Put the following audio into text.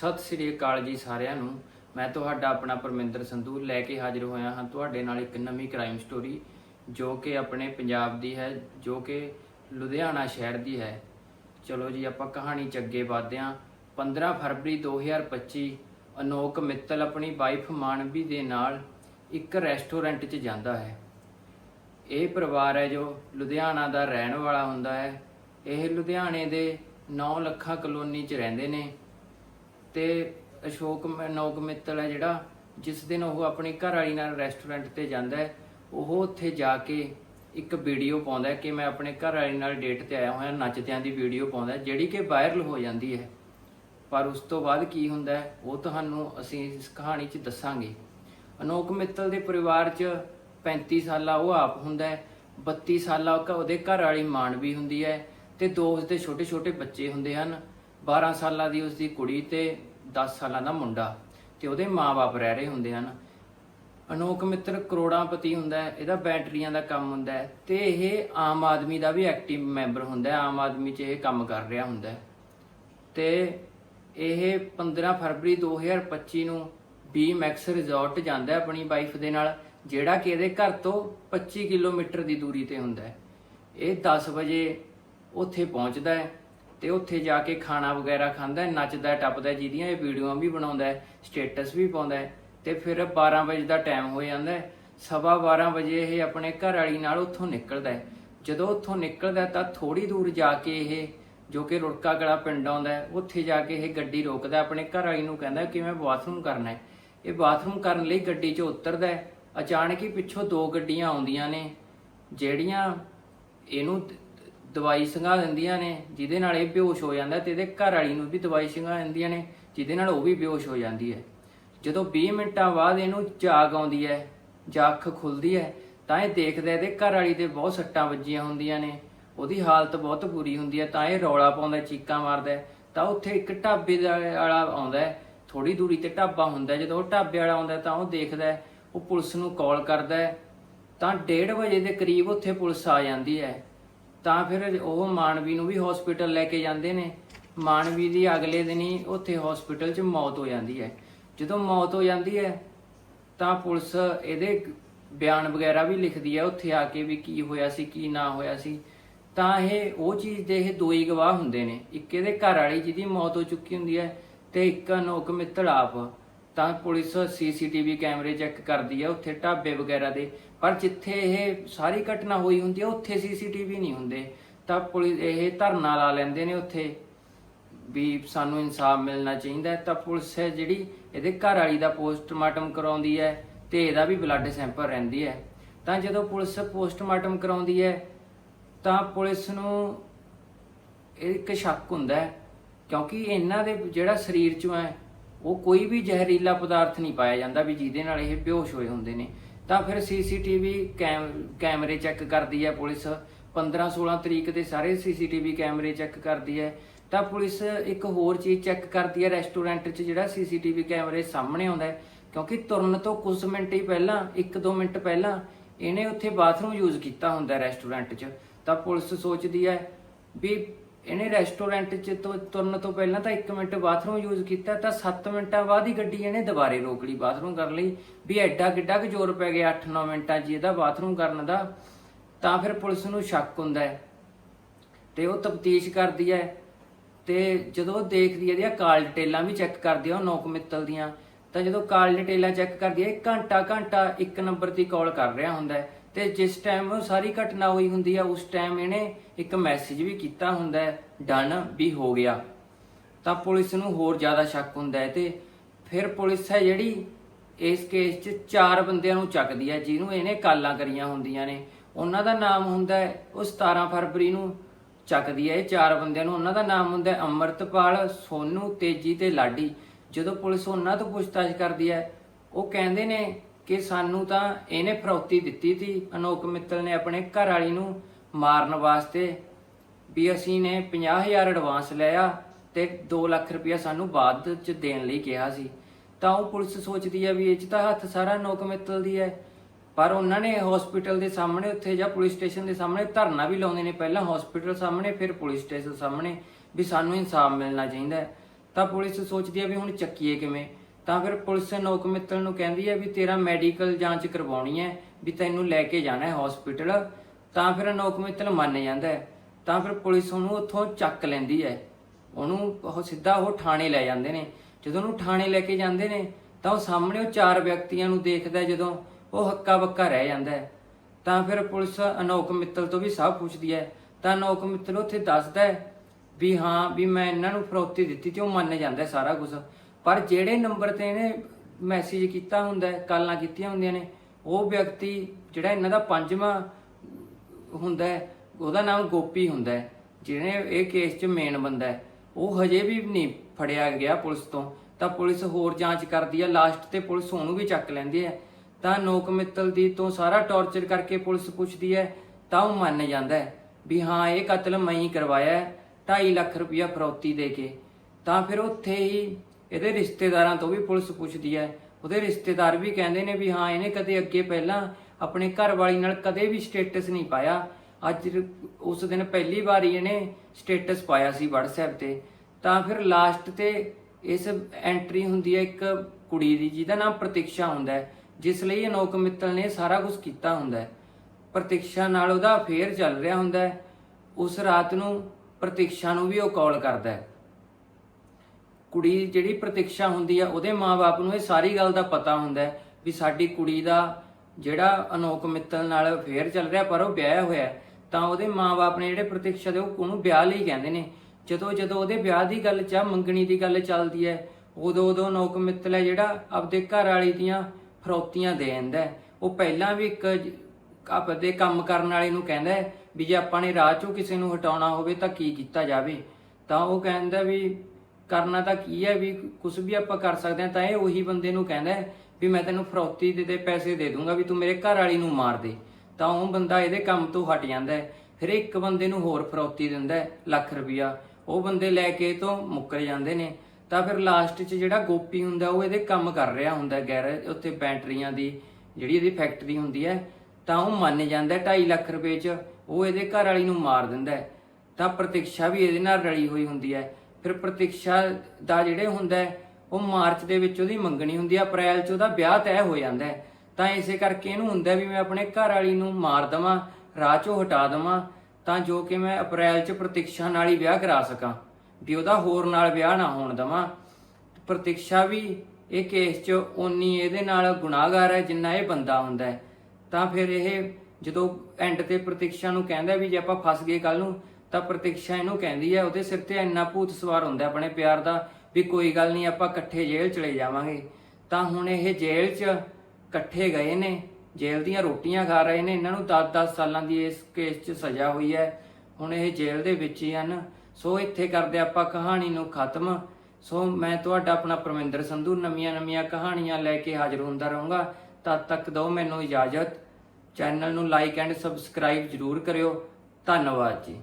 ਸਤਿ ਸ੍ਰੀ ਅਕਾਲ ਜੀ ਸਾਰਿਆਂ ਨੂੰ। ਮੈਂ ਤੁਹਾਡਾ ਆਪਣਾ ਪਰਮਿੰਦਰ ਸੰਧੂ ਲੈ ਕੇ ਹਾਜ਼ਰ ਹੋਇਆ ਹਾਂ ਤੁਹਾਡੇ ਨਾਲ ਇੱਕ ਨਵੀਂ ਕ੍ਰਾਈਮ ਸਟੋਰੀ ਜੋ ਕਿ ਆਪਣੇ ਪੰਜਾਬ ਦੀ ਹੈ, ਜੋ ਕਿ ਲੁਧਿਆਣਾ ਸ਼ਹਿਰ ਦੀ ਹੈ। ਚਲੋ ਜੀ, ਆਪਾਂ ਕਹਾਣੀ ਚ ਅੱਗੇ ਵਧਦੇ ਹਾਂ। 15 ਫਰਵਰੀ 2025 ਅਨੋਕ ਮਿੱਤਲ ਆਪਣੀ ਵਾਈਫ ਮਾਨਵੀ ਦੇ ਨਾਲ ਇੱਕ ਰੈਸਟੋਰੈਂਟ 'ਚ ਜਾਂਦਾ ਹੈ। ਇਹ ਪਰਿਵਾਰ ਹੈ ਜੋ ਲੁਧਿਆਣਾ ਦਾ ਰਹਿਣ ਵਾਲਾ ਹੁੰਦਾ ਹੈ। ਇਹ ਲੁਧਿਆਣੇ ਦੇ 9 ਲੱਖਾਂ ਕਲੋਨੀ 'ਚ ਰਹਿੰਦੇ ਨੇ। ਤੇ ਅਸ਼ੋਕ ਮ- ਅਨੋਕ ਮਿੱਤਲ ਹੈ ਜਿਹੜਾ, ਜਿਸ ਦਿਨ ਉਹ ਆਪਣੀ ਘਰ ਵਾਲੀ ਨਾਲ ਰੈਸਟੋਰੈਂਟ ਤੇ ਜਾਂਦਾ ਹੈ, ਉਹ ਉੱਥੇ ਜਾ ਕੇ ਇੱਕ ਵੀਡੀਓ ਪਾਉਂਦਾ ਹੈ ਕਿ ਮੈਂ ਆਪਣੇ ਘਰ ਵਾਲੀ ਨਾਲ ਡੇਟ ਤੇ ਆਇਆ ਹੋਇਆ, ਨੱਚਦਿਆਂ ਦੀ ਵੀਡੀਓ ਪਾਉਂਦਾ ਜਿਹੜੀ ਕਿ ਵਾਇਰਲ ਹੋ ਜਾਂਦੀ ਹੈ। ਪਰ ਉਸ ਤੋਂ ਬਾਅਦ ਕੀ ਹੁੰਦਾ ਹੈ, ਉਹ ਤੁਹਾਨੂੰ ਅਸੀਂ ਇਸ ਕਹਾਣੀ 'ਚ ਦੱਸਾਂਗੇ। ਅਨੋਕ ਮਿੱਤਲ ਦੇ ਪਰਿਵਾਰ 'ਚ 35 ਸਾਲਾ ਉਹ ਆਪ ਹੁੰਦਾ ਹੈ 32 ਸਾਲਾ ਉਹ- ਉਹਦੇ ਘਰ ਵਾਲੀ ਮਾਨਵੀ ਹੁੰਦੀ ਹੈ, ਤੇ ਦੋ ਉਸਦੇ ਛੋਟੇ ਛੋਟੇ ਬੱਚੇ ਹੁੰਦੇ ਹਨ। 12 ਸਾਲਾਂ ਦੀ ਉਸਦੀ ਕੁੜੀ ਤੇ 10 ਸਾਲਾਂ ਦਾ ਮੁੰਡਾ ਤੇ ਉਹਦੇ ਮਾਪੇ ਰਹਿ ਰਹੇ ਹੁੰਦੇ ਹਨ। ਅਨੋਕ ਮਿੱਤਰ ਕਰੋੜਾਂਪਤੀ ਹੁੰਦਾ ਹੈ, ਇਹਦਾ ਬੈਟਰੀਆਂ ਦਾ ਕੰਮ ਹੁੰਦਾ ਹੈ ਤੇ ਇਹ ਆਮ ਆਦਮੀ ਦਾ ਵੀ ਐਕਟਿਵ ਮੈਂਬਰ ਹੁੰਦਾ ਹੈ, ਆਮ ਆਦਮੀ 'ਚ ਇਹ ਕੰਮ ਕਰ ਰਿਹਾ ਹੁੰਦਾ ਹੈ। ਤੇ ਇਹ 15 ਫਰਵਰੀ 2025 ਨੂੰ ਬੀ ਮੈਕਸ ਰਿਜ਼ੋਰਟ ਜਾਂਦਾ ਹੈ ਆਪਣੀ ਵਾਈਫ ਦੇ ਨਾਲ, ਜਿਹੜਾ ਕਿ ਇਹਦੇ ਘਰ ਤੋਂ 25 ਕਿਲੋਮੀਟਰ ਦੀ ਦੂਰੀ ਤੇ ਹੁੰਦਾ ਹੈ। ਇਹ 10 ਵਜੇ ਉੱਥੇ ਪਹੁੰਚਦਾ ਹੈ ਤੇ ਉੱਥੇ ਜਾ ਕੇ ਖਾਣਾ ਵਗੈਰਾ ਖਾਂਦਾ ਹੈ, ਨੱਚਦਾ ਟੱਪਦਾ ਜਿਹਦੀਆਂ ਇਹ ਵੀਡੀਓਆਂ ਵੀ ਬਣਾਉਂਦਾ ਹੈ, ਸਟੇਟਸ ਵੀ ਪਾਉਂਦਾ ਹੈ ਤੇ ਫਿਰ 12 ਵਜੇ ਦਾ ਟਾਈਮ ਹੋ ਜਾਂਦਾ ਹੈ, ਸਵਾ 12 ਵਜੇ ਇਹ ਆਪਣੇ ਘਰ ਵਾਲੀ ਨਾਲ ਉੱਥੋਂ ਨਿਕਲਦਾ ਹੈ। ਜਦੋਂ ਉੱਥੋਂ ਨਿਕਲਦਾ ਤਾਂ ਥੋੜੀ ਦੂਰ ਜਾ ਕੇ ਇਹ ਜੋ ਕਿ ਰੁੜਕਾ ਗਲਾ ਪਿੰਡ ਆਉਂਦਾ ਹੈ, ਉੱਥੇ ਜਾ ਕੇ ਇਹ ਗੱਡੀ ਰੋਕਦਾ ਆਪਣੇ ਘਰ ਵਾਲੀ ਨੂੰ ਕਹਿੰਦਾ ਕਿ ਮੈਂ ਬਾਥਰੂਮ ਕਰਨਾ ਹੈ। ਇਹ ਬਾਥਰੂਮ ਕਰਨ ਲਈ ਗੱਡੀ 'ਚੋਂ ਉਤਰਦਾ ਹੈ। ਅਚਾਨਕ ਹੀ ਪਿੱਛੋਂ ਦੋ ਗੱਡੀਆਂ ਆਉਂਦੀਆਂ ਨੇ, ਜਿਹੜੀਆਂ ਇਹਨੂੰ ਦਵਾਈ ਸੰਘਾ ਦਿੰਦੀਆਂ ਨੇ, ਜਿਹਦੇ ਨਾਲ ਇਹ ਬੇਹੋਸ਼ ਹੋ ਜਾਂਦਾ ਤੇ ਇਹਦੇ ਘਰ ਵਾਲੀ ਨੂੰ ਵੀ ਦਵਾਈ ਸੰਘਾ ਦਿੰਦੀਆਂ ਨੇ, ਜਿਹਦੇ ਨਾਲ ਉਹ ਵੀ ਬੇਹੋਸ਼ ਹੋ ਜਾਂਦੀ ਹੈ। ਜਦੋਂ 20 ਮਿੰਟਾਂ ਬਾਅਦ ਇਹਨੂੰ ਜਾਗ ਆਉਂਦੀ ਹੈ, ਜਾਂ ਅੱਖ ਖੁੱਲਦੀ ਹੈ, ਤਾਂ ਇਹ ਦੇਖਦਾ ਇਹਦੇ ਘਰ ਵਾਲੀ ਦੇ ਬਹੁਤ ਸੱਟਾਂ ਵੱਜੀਆਂ ਹੁੰਦੀਆਂ ਨੇ। ਉਹਦੀ ਹਾਲਤ ਬਹੁਤ ਬੁਰੀ ਹੁੰਦੀ ਹੈ, ਤਾਂ ਇਹ ਰੌਲਾ ਪਾਉਂਦਾ ਚੀਕਾਂ ਮਾਰਦਾ ਹੈ। ਤਾਂ ਉੱਥੇ ਇੱਕ ਢਾਬੇ ਦਾ ਵਾਲਾ ਆਉਂਦਾ ਹੈ ਥੋੜੀ ਦੂਰੀ ਤੇ ਢਾਬਾ ਹੁੰਦਾ ਜਦੋਂ ਉਹ ਢਾਬੇ ਵਾਲਾ ਆਉਂਦਾ ਤਾਂ ਉਹ ਦੇਖਦਾ ਉਹ ਪੁਲਿਸ ਨੂੰ ਕਾਲ ਕਰਦਾ ਤਾਂ 1:30 ਵਜੇ ਦੇ ਕਰੀਬ ਉੱਥੇ ਪੁਲਿਸ ਆ ਜਾਂਦੀ ਹੈ। ਤਾਂ ਫਿਰ ਉਹ ਮਾਨਵੀ ਨੂੰ ਵੀ ਹਸਪੀਟਲ ਲੈ ਕੇ ਜਾਂਦੇ ਨੇ। ਮਾਨਵੀ ਦੀ ਅਗਲੇ ਦਿਨ ਹੀ ਉੱਥੇ ਹਸਪੀਟਲ 'ਚ ਮੌਤ ਹੋ ਜਾਂਦੀ ਹੈ। ਜਦੋਂ ਮੌਤ ਹੋ ਜਾਂਦੀ ਹੈ, ਤਾਂ ਪੁਲਿਸ ਇਹਦੇ ਬਿਆਨ ਵਗੈਰਾ ਵੀ ਲਿਖਦੀ ਹੈ ਉੱਥੇ ਆ ਕੇ ਵੀ ਕੀ ਹੋਇਆ ਸੀ, ਕੀ ਨਾ ਹੋਇਆ ਸੀ। ਤਾਂ ਇਹ ਉਹ ਚੀਜ਼ ਦੇ ਇਹ ਦੋ ਹੀ ਗਵਾਹ ਹੁੰਦੇ ਨੇ। ਇੱਕ ਇਹਦੇ ਘਰ ਵਾਲੀ ਜਿਹਦੀ ਮੌਤ ਹੋ ਚੁੱਕੀ ਹੁੰਦੀ ਹੈ ਤੇ ਇੱਕ ਅਨੋਕ ਮਿੱਤਲ ਆਪ। ਤਾਂ ਪੁਲਿਸ ਸੀਸੀਟੀਵੀ ਕੈਮਰੇ ਚੈੱਕ ਕਰਦੀ ਹੈ ਉੱਥੇ ਢਾਬੇ ਵਗੈਰਾ ਦੇ। ਪਰ ਜਿੱਥੇ ਇਹ ਸਾਰੀ ਘਟਨਾ ਹੋਈ ਹੁੰਦੀ ਹੈ ਉੱਥੇ ਸੀਸੀਟੀਵੀ ਨਹੀਂ ਹੁੰਦੇ। ਤਾਂ ਪੁਲਿਸ ਇਹ ਧਰਨਾ ਲਾ ਲੈਂਦੇ ਨੇ ਉੱਥੇ ਵੀ ਸਾਨੂੰ ਇਨਸਾਫ ਮਿਲਣਾ ਚਾਹੀਦਾ। ਤਾਂ ਪੁਲਿਸ ਹੈ ਜਿਹੜੀ ਇਹਦੇ ਘਰ ਵਾਲੀ ਦਾ ਪੋਸਟਮਾਰਟਮ ਕਰਾਉਂਦੀ ਹੈ ਤੇ ਇਹਦਾ ਵੀ ਬਲੱਡ ਸੈਂਪਲ ਰਹਿੰਦੀ ਹੈ। ਤਾਂ ਜਦੋਂ ਪੁਲਿਸ ਪੋਸਟਮਾਰਟਮ ਕਰਾਉਂਦੀ ਹੈ, ਤਾਂ ਪੁਲਿਸ ਨੂੰ ਇਹ ਇੱਕ ਸ਼ੱਕ ਹੁੰਦਾ ਕਿਉਂਕਿ ਇਹਨਾਂ ਦੇ ਜਿਹੜਾ ਸਰੀਰ ਚੋਂ ਹੈ ਉਹ ਕੋਈ ਵੀ ਜ਼ਹਿਰੀਲਾ ਪਦਾਰਥ ਨਹੀਂ ਪਾਇਆ ਜਾਂਦਾ ਵੀ ਜਿਹਦੇ ਨਾਲ ਇਹ ਬੇਹੋਸ਼ ਹੋਏ ਹੁੰਦੇ ਨੇ। ਤਾਂ ਫਿਰ ਸੀਸੀਟੀਵੀ ਕੈਮਰੇ ਚੈੱਕ ਕਰਦੀ ਹੈ ਪੁਲਿਸ। 15 16 ਤਰੀਕ ਦੇ ਸਾਰੇ ਸੀਸੀਟੀਵੀ ਕੈਮਰੇ ਚੈੱਕ ਕਰਦੀ ਹੈ। ਤਾਂ ਪੁਲਿਸ ਇੱਕ ਹੋਰ ਚੀਜ਼ ਚੈੱਕ ਕਰਦੀ ਹੈ ਰੈਸਟੋਰੈਂਟ 'ਚ ਜਿਹੜਾ ਸੀਸੀਟੀਵੀ ਕੈਮਰੇ ਸਾਹਮਣੇ ਆਉਂਦਾ ਹੈ। ਕਿਉਂਕਿ ਤੁਰਨ ਤੋਂ ਕੁਝ ਮਿੰਟ ਹੀ ਪਹਿਲਾਂ 1-2 ਮਿੰਟ ਪਹਿਲਾਂ ਇਹਨੇ ਉੱਥੇ ਬਾਥਰੂਮ ਯੂਜ਼ ਕੀਤਾ ਹੁੰਦਾ ਰੈਸਟੋਰੈਂਟ 'ਚ। ਤਾਂ ਪੁਲਿਸ ਸੋਚਦੀ ਹੈ ਵੀ ਇਹਨੇ ਰੈਸਟੋਰੈਂਟ 'ਚ ਤੋਂ ਤੁਰਨ ਤੋਂ ਪਹਿਲਾਂ ਤਾਂ 1 ਮਿੰਟ ਬਾਥਰੂਮ ਯੂਜ਼ ਕੀਤਾ, ਤਾਂ 7 ਮਿੰਟਾਂ ਬਾਅਦ ਹੀ ਗੱਡੀ ਇਹਨੇ ਦੁਬਾਰੇ ਰੋਕ ਲਈ ਬਾਥਰੂਮ ਕਰਨ ਲਈ। ਵੀ ਐਡਾ ਕਿੱਡਾ ਕੁ ਜ਼ੋਰ ਪੈ ਗਿਆ 8-9 ਮਿੰਟਾਂ 'ਚ ਇਹਦਾ ਬਾਥਰੂਮ ਕਰਨ ਦਾ, ਤਾਂ ਫਿਰ ਪੁਲਿਸ ਨੂੰ ਸ਼ੱਕ ਹੁੰਦਾ ਹੈ। ਤੇ ਉਹ ਤਫਤੀਸ਼ ਕਰਦੀ ਹੈ ਤੇ ਜਦੋਂ ਉਹ ਦੇਖਦੀ ਹੈ, ਇਹਦੀਆਂ ਕਾਲ ਡਿਟੇਲਾਂ ਵੀ ਚੈੱਕ ਕਰਦੀ ਹੈ, ਉਹ ਨੌਕ ਮਿੱਤਲ ਦੀਆਂ, ਤਾਂ ਜਦੋਂ ਕਾਲ ਡਿਟੇਲਾਂ ਚੈੱਕ ਕਰਦੀ ਹੈ, ਇਹ ਘੰਟਾ ਘੰਟਾ ਇੱਕ ਨੰਬਰ ਦੀ ਕਾਲ ਕਰ ਰਿਹਾ ਹੁੰਦਾ ਹੈ। ਤੇ ਜਿਸ ਟਾਈਮ ਉਹ ਸਾਰੀ ਘਟਨਾ ਹੋਈ ਹੁੰਦੀ ਹੈ ਉਸ ਟਾਈਮ ਇਹਨੇ ਇੱਕ ਮੈਸੇਜ ਵੀ ਕੀਤਾ ਹੁੰਦਾ ਹੈ, ਡਨ ਵੀ ਹੋ ਗਿਆ। ਤਾਂ ਪੁਲਿਸ ਨੂੰ ਹੋਰ ਜ਼ਿਆਦਾ ਸ਼ੱਕ ਹੁੰਦਾ ਹੈ ਤੇ ਫਿਰ ਪੁਲਿਸ ਹੈ ਜਿਹੜੀ ਇਸ ਕੇਸ 'ਚ ਚਾਰ ਬੰਦਿਆਂ ਨੂੰ ਚੱਕਦੀ ਹੈ, ਜਿਹਨੂੰ ਇਹਨੇ ਕਾਲਾਂ ਕਰੀਆਂ ਹੁੰਦੀਆਂ ਨੇ। ਉਹਨਾਂ ਦਾ ਨਾਮ ਹੁੰਦਾ ਹੈ, ਉਹ 17 ਫਰਵਰੀ ਨੂੰ ਚੱਕਦੀ ਹੈ। ਇਹ ਚਾਰ ਬੰਦਿਆਂ ਨੂੰ ਉਹਨਾਂ ਦਾ ਨਾਮ ਹੁੰਦਾ ਹੈ, ਅਮਰਤਪਾਲ, ਸੋਨੂ, ਤੇਜੀ ਤੇ ਲਾਡੀ। ਜਦੋਂ ਪੁਲਿਸ ਉਹਨਾਂ ਤੋਂ ਪੁੱਛਤਾਛ ਕਰਦੀ ਹੈ, ਉਹ ਕਹਿੰਦੇ ਨੇ ਕਿ ਸਾਨੂੰ ਤਾਂ ਇਹਨੇ ਫਰੌਤੀ ਦਿੱਤੀ ਸੀ। ਅਨੋਕ ਮਿੱਤਲ ਨੇ ਆਪਣੇ ਘਰ ਵਾਲੀ ਨੂੰ ਮਾਰਨ ਵਾਸਤੇ ਵੀ ਅਸੀਂ ਨੇ 50000 ਐਡਵਾਂਸ ਲਿਆ ਤੇ 2 ਲੱਖ ਰੁਪਇਆ ਸਾਨੂੰ ਬਾਅਦ ਚ ਦੇਣ ਲਈ ਕਿਹਾ ਸੀ। ਤਾਂ ਉਹ ਪੁਲਿਸ ਸੋਚਦੀ ਹੈ ਵੀ ਇਹ ਚ ਤਾਂ ਹੱਥ ਸਾਰਾ ਅਨੋਕ ਮਿੱਤਲ ਦੀ ਹੈ। ਪਰ ਉਹਨਾਂ ਨੇ ਹਸਪੀਟਲ ਦੇ ਸਾਹਮਣੇ ਉੱਥੇ ਜਾਂ ਪੁਲਿਸ ਸਟੇਸ਼ਨ ਦੇ ਸਾਹਮਣੇ ਧਰਨਾ ਵੀ ਲਾਉਂਦੇ ਨੇ। ਪਹਿਲਾਂ ਹਸਪੀਟਲ ਸਾਹਮਣੇ, ਫਿਰ ਪੁਲਿਸ ਸਟੇਸ਼ਨ ਸਾਹਮਣੇ ਵੀ ਸਾਨੂੰ ਇਨਸਾਫ ਮਿਲਣਾ ਚਾਹੀਦਾ ਤਾਂ ਪੁਲਿਸ ਸੋਚਦੀ ਹੈ ਵੀ ਹੁਣ ਚੱਕੀਏ ਕਿਵੇਂ। ਤਾਂ ਫਿਰ ਪੁਲਿਸ ਨੋਕ ਮਿੱਤਲ ਨੂੰ ਕਹਿੰਦੀ ਹੈ ਵੀ ਤੇਰਾ ਮੈਡੀਕਲ ਜਾਂਚ ਕਰਵਾਉਣੀ ਹੈ, ਵੀ ਤੈਨੂੰ ਲੈ ਕੇ ਜਾਣਾ ਹੈ ਹਸਪੀਟਲ ਤਾਂ ਫਿਰ ਨੋਕ ਮਿੱਤਲ ਮੰਨ ਜਾਂਦਾ ਹੈ। ਤਾਂ ਫਿਰ ਪੁਲਿਸ ਉਹਨੂੰ ਉੱਥੋਂ ਚੱਕ ਲੈਂਦੀ ਹੈ। ਉਹਨੂੰ ਉਹ ਸਿੱਧਾ ਉਹ ਥਾਣੇ ਲੈ ਜਾਂਦੇ ਨੇ। ਜਦੋਂ ਉਹਨੂੰ ਥਾਣੇ ਲੈ ਕੇ ਜਾਂਦੇ ਨੇ, ਤਾਂ ਉਹ ਸਾਹਮਣੇ ਉਹ ਚਾਰ ਵਿਅਕਤੀਆਂ ਨੂੰ ਦੇਖਦਾ ਜਦੋਂ ਉਹ ਹੱਕਾ ਬੱਕਾ ਰਹਿ ਜਾਂਦਾ ਹੈ। ਤਾਂ ਫਿਰ ਪੁਲਿਸ ਅਨੋਕ ਮਿੱਤਲ ਤੋਂ ਵੀ ਸਭ ਪੁੱਛਦੀ ਹੈ। ਤਾਂ ਅਨੋਕ ਮਿੱਤਲ ਉੱਥੇ ਦੱਸਦਾ ਹੈ ਵੀ ਹਾਂ, ਵੀ ਮੈਂ ਇਹਨਾਂ ਨੂੰ ਫਰੋਤੀ ਦਿੱਤੀ ਤੇ ਉਹ ਮੰਨ ਜਾਂਦਾ ਸਾਰਾ ਕੁਝ ਪਰ ਜਿਹੜੇ ਨੰਬਰ ਤੇ ਇਹਨੇ ਮੈਸੇਜ ਕੀਤਾ ਹੁੰਦਾ ਕਾਲਾਂ ਕੀਤੀਆਂ ਹੁੰਦੀਆਂ ਨੇ, ਉਹ ਵਿਅਕਤੀ ਜਿਹੜਾ ਇਹਨਾਂ ਦਾ ਪੰਜਵਾਂ ਹੁੰਦਾ ਉਹਦਾ ਨਾਮ ਗੋਪੀ ਹੁੰਦਾ ਹੈ, ਜਿਹਨੇ ਇਹ ਕੇਸ 'ਚ ਮੇਨ ਬੰਦਾ ਹੈ। ਉਹ ਹਜੇ ਵੀ ਨਹੀਂ ਫੜਿਆ ਗਿਆ ਪੁਲਿਸ ਤੋਂ, ਤਾਂ ਪੁਲਿਸ ਹੋਰ ਜਾਂਚ ਕਰਦੀ ਹੈ ਲਾਸਟ ਤੇ ਪੁਲਿਸ ਉਹਨੂੰ ਵੀ ਚੱਕ ਲੈਂਦੀ ਹੈ। ਤਾਂ ਨੋਕ ਮਿੱਤਲ ਦੀ ਤੋਂ ਸਾਰਾ ਟੌਰਚਰ ਕਰਕੇ ਪੁਲਿਸ ਪੁੱਛਦੀ ਹੈ, ਤਾਂ ਉਹ ਮੰਨ ਜਾਂਦਾ ਹੈ ਵੀ ਹਾਂ, ਇਹ ਕਤਲ ਮੈਂ ਹੀ ਕਰਵਾਇਆ ਹੈ 2.5 ਲੱਖ ਰੁਪਇਆ ਫਰੌਤੀ ਦੇ ਕੇ। ਤਾਂ ਫਿਰ ਉੱਥੇ ਹੀ ਇਹਦੇ ਰਿਸ਼ਤੇਦਾਰਾਂ ਤੋਂ ਵੀ ਪੁਲਿਸ ਪੁੱਛਦੀ ਹੈ। ਉਹਦੇ ਰਿਸ਼ਤੇਦਾਰ ਵੀ ਕਹਿੰਦੇ ਨੇ ਵੀ ਹਾਂ, ਇਹਨੇ ਕਦੇ ਅੱਗੇ ਪਹਿਲਾਂ ਆਪਣੇ ਘਰ ਵਾਲੀ ਨਾਲ ਕਦੇ ਵੀ ਸਟੇਟਸ ਨਹੀਂ ਪਾਇਆ। ਅੱਜ ਉਸ ਦਿਨ ਪਹਿਲੀ ਵਾਰੀ ਇਹਨੇ ਸਟੇਟਸ ਪਾਇਆ ਸੀ WhatsApp ਤੇ। ਤਾਂ ਫਿਰ ਲਾਸਟ ਤੇ ਇਸ ਐਂਟਰੀ ਹੁੰਦੀ ਹੈ ਇੱਕ ਕੁੜੀ ਦੀ, ਜਿਹਦਾ ਨਾਮ ਪ੍ਰਤੀਕਸ਼ਾ ਹੁੰਦਾ ਹੈ, ਜਿਸ ਲਈ ਅਨੋਕ ਮਿੱਤਲ ਨੇ ਸਾਰਾ ਕੁਝ ਕੀਤਾ ਹੁੰਦਾ ਹੈ। ਪ੍ਰਤੀਕਸ਼ਾ ਨਾਲ ਉਹਦਾ ਅਫੇਅਰ ਚੱਲ ਰਿਹਾ ਹੁੰਦਾ ਹੈ। ਉਸ ਰਾਤ ਨੂੰ ਪ੍ਰਤੀਕਸ਼ਾ ਨੂੰ ਵੀ ਉਹ ਕਾਲ ਕਰਦਾ ਹੈ। ਕੁੜੀ ਜਿਹੜੀ ਪ੍ਰਤੀਕਸ਼ਾ ਹੁੰਦੀ ਆ, ਉਹਦੇ ਮਾਪੇ ਨੂੰ ਇਹ ਸਾਰੀ ਗੱਲ ਦਾ ਪਤਾ ਹੁੰਦਾ ਹੈ ਵੀ ਸਾਡੀ ਕੁੜੀ ਦਾ ਜਿਹੜਾ ਅਨੋਕ ਮਿੱਤਲ ਨਾਲ ਅਫੇਅਰ ਚੱਲ ਰਿਹਾ, ਪਰ ਉਹ ਵਿਆਹ ਹੋਇਆ ਤਾਂ ਉਹਦੇ ਮਾਪੇ ਨੇ ਜਿਹੜੇ ਪ੍ਰਤੀਕਸ਼ਾ ਦੇ, ਉਹ ਉਹਨੂੰ ਵਿਆਹ ਲਈ ਕਹਿੰਦੇ ਨੇ। ਜਦੋਂ ਜਦੋਂ ਉਹਦੇ ਵਿਆਹ ਦੀ ਗੱਲ ਚ ਮੰਗਣੀ ਦੀ ਗੱਲ ਚੱਲਦੀ ਹੈ, ਉਦੋਂ ਉਦੋਂ ਅਨੋਕ ਮਿੱਤਲ ਹੈ ਜਿਹੜਾ ਆਪਦੇ ਘਰ ਵਾਲੀ ਦੀਆਂ ਫਰੋਤੀਆਂ ਦੇ ਦਿੰਦਾ ਉਹ ਪਹਿਲਾਂ ਵੀ ਇੱਕ ਆਪਦੇ ਕੰਮ ਕਰਨ ਵਾਲੇ ਨੂੰ ਕਹਿੰਦਾ ਵੀ ਜੇ ਆਪਾਂ ਨੇ ਰਾਹ ਚੋਂ ਕਿਸੇ ਨੂੰ ਹਟਾਉਣਾ ਹੋਵੇ ਤਾਂ ਕੀ ਕੀਤਾ ਜਾਵੇ। ਤਾਂ ਉਹ ਕਹਿੰਦਾ ਵੀ ਕਰਨਾ ਤਾਂ ਕੀ ਹੈ ਵੀ ਕੁਝ ਵੀ ਆਪਾਂ ਕਰ ਸਕਦੇ ਹਾਂ ਤਾਂ ਇਹ ਉਹੀ ਬੰਦੇ ਨੂੰ ਕਹਿੰਦਾ ਹੈ ਵੀ ਮੈਂ ਤੈਨੂੰ ਫਰੌਤੀ ਦੇ ਦੇ ਪੈਸੇ ਦੇ ਦੂੰਗਾ ਵੀ ਤੂੰ ਮੇਰੇ ਘਰ ਵਾਲੀ ਨੂੰ ਮਾਰ ਦੇ। ਤਾਂ ਉਹ ਬੰਦਾ ਇਹਦੇ ਕੰਮ ਤੋਂ ਹਟ ਜਾਂਦਾ ਹੈ। ਫਿਰ ਇੱਕ ਬੰਦੇ ਨੂੰ ਹੋਰ ਫਰੌਤੀ ਦਿੰਦਾ ਹੈ, ਲੱਖ ਰੁਪਇਆ ਉਹ ਬੰਦੇ ਲੈ ਕੇ ਤੋਂ ਮੁੱਕਰ ਜਾਂਦੇ ਨੇ। ਤਾਂ ਫਿਰ ਲਾਸਟ 'ਚ ਜਿਹੜਾ ਗੋਪੀ ਹੁੰਦਾ, ਉਹ ਇਹਦੇ ਕੰਮ ਕਰ ਰਿਹਾ ਹੁੰਦਾ ਗੈਰੇਜ ਉੱਥੇ ਬੈਟਰੀਆਂ ਦੀ, ਜਿਹੜੀ ਇਹਦੀ ਫੈਕਟਰੀ ਹੁੰਦੀ ਹੈ। ਤਾਂ ਉਹ ਮੰਨ ਜਾਂਦਾ 2.5 ਲੱਖ ਰੁਪਏ 'ਚ ਉਹ ਇਹਦੇ ਘਰ ਵਾਲੀ ਨੂੰ ਮਾਰ ਦਿੰਦਾ ਤਾਂ ਪ੍ਰਤੀਕਸ਼ਾ ਵੀ ਇਹਦੇ ਨਾਲ ਰਲੀ ਹੋਈ ਹੁੰਦੀ ਹੈ। ਫਿਰ ਪ੍ਰਤੀਕਸ਼ਾ ਦਾ ਜਿਹੜੇ ਹੁੰਦਾ ਉਹ ਮਾਰਚ ਦੇ ਵਿੱਚ ਉਹਦੀ ਮੰਗਣੀ ਹੁੰਦੀ ਹੈ, ਅਪ੍ਰੈਲ 'ਚ ਉਹਦਾ ਵਿਆਹ ਤੈਅ ਹੋ ਜਾਂਦਾ ਹੈ। ਤਾਂ ਇਸੇ ਕਰਕੇ ਇਹਨੂੰ ਹੁੰਦਾ ਵੀ ਮੈਂ ਆਪਣੇ ਘਰ ਵਾਲੀ ਨੂੰ ਮਾਰ ਦਵਾਂ, ਰਾਹ 'ਚੋਂ ਹਟਾ ਦਵਾਂ, ਤਾਂ ਜੋ ਕਿ ਮੈਂ ਅਪ੍ਰੈਲ 'ਚ ਪ੍ਰਤੀਕਸ਼ਾ ਨਾਲ ਹੀ ਵਿਆਹ ਕਰਾ ਸਕਾਂ, ਵੀ ਉਹਦਾ ਹੋਰ ਨਾਲ ਵਿਆਹ ਨਾ ਹੋਣ ਦਵਾਂ। ਪ੍ਰਤੀਕਸ਼ਾ ਵੀ ਇਹ ਕੇਸ 'ਚ ਓਨੀ ਇਹਦੇ ਨਾਲ ਗੁਨਾਹਗਾਰ ਹੈ ਜਿੰਨਾ ਇਹ ਬੰਦਾ ਹੁੰਦਾ ਹੈ। ਤਾਂ ਫਿਰ ਇਹ ਜਦੋਂ ਐਂਡ ਤੇ ਪ੍ਰਤੀਕਸ਼ਾ ਨੂੰ ਕਹਿੰਦਾ ਵੀ ਜੇ ਆਪਾਂ ਫਸ ਗਏ ਕੱਲ ਨੂੰ ਤਾਂ ਪ੍ਰਤੀਕਸ਼ਾ ਇਹਨੂੰ ਕਹਿੰਦੀ ਹੈ ਉਹਦੇ ਸਿਰ ਤੇ ਇੰਨਾ ਭੂਤ ਸਵਾਰ ਹੁੰਦਾ ਆਪਣੇ ਪਿਆਰ ਦਾ ਵੀ ਕੋਈ ਗੱਲ ਨਹੀਂ, ਆਪਾਂ ਇਕੱਠੇ ਜੇਲ੍ਹ ਚਲੇ ਜਾਵਾਂਗੇ। ਤਾਂ ਹੁਣ ਇਹ ਜੇਲ੍ਹ 'ਚ ਇਕੱਠੇ ਗਏ ਨੇ, ਜੇਲ੍ਹ ਦੀਆਂ ਰੋਟੀਆਂ ਖਾ ਰਹੇ ਨੇ, ਇਹਨਾਂ ਨੂੰ 10-10 ਸਾਲਾਂ ਦੀ ਇਸ ਕੇਸ 'ਚ ਸਜ਼ਾ ਹੋਈ ਹੈ। ਹੁਣ ਇਹ ਜੇਲ੍ਹ ਦੇ ਵਿੱਚ ਹੀ ਹਨ। ਸੋ ਇੱਥੇ ਕਰਦੇ ਆਪਾਂ ਕਹਾਣੀ ਨੂੰ ਖਤਮ। ਸੋ ਮੈਂ ਤੁਹਾਡਾ ਆਪਣਾ ਪਰਮਿੰਦਰ ਸੰਧੂ, ਨਵੀਆਂ-ਨਵੀਆਂ ਕਹਾਣੀਆਂ ਲੈ ਕੇ ਹਾਜ਼ਰ ਹੁੰਦਾ ਰਹੂੰਗਾ। ਤਦ ਤੱਕ ਦਿਓ ਮੈਨੂੰ ਇਜਾਜ਼ਤ। ਚੈਨਲ ਨੂੰ ਲਾਈਕ ਐਂਡ ਸਬਸਕ੍ਰਾਈਬ ਜਰੂਰ ਕਰਿਓ। ਧੰਨਵਾਦ ਜੀ।